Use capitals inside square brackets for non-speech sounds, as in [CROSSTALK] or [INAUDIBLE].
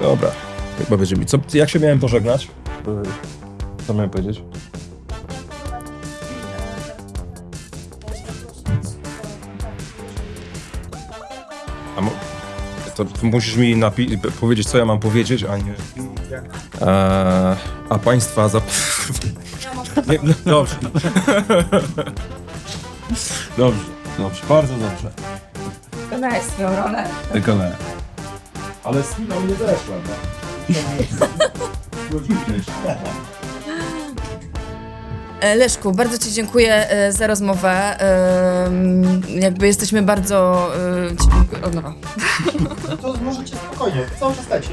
Dobra, chyba będzie mi. Co, jak się miałem pożegnać? Co miałem powiedzieć? A mo- to musisz mi napi- powiedzieć, co ja mam powiedzieć, a nie... Eee, a państwa za... [LAUGHS] Nie, no, dobrze. [LAUGHS] Dobrze, dobrze, bardzo dobrze. Wykonałeś swoją rolę. Wykonałem. Ale z chwilą nie zeszła, [LAUGHS] E, Leszku, bardzo Ci dziękuję e, za rozmowę. Em, Jakby jesteśmy bardzo... e, ci- o, no. To możecie spokojnie, cały czas leci.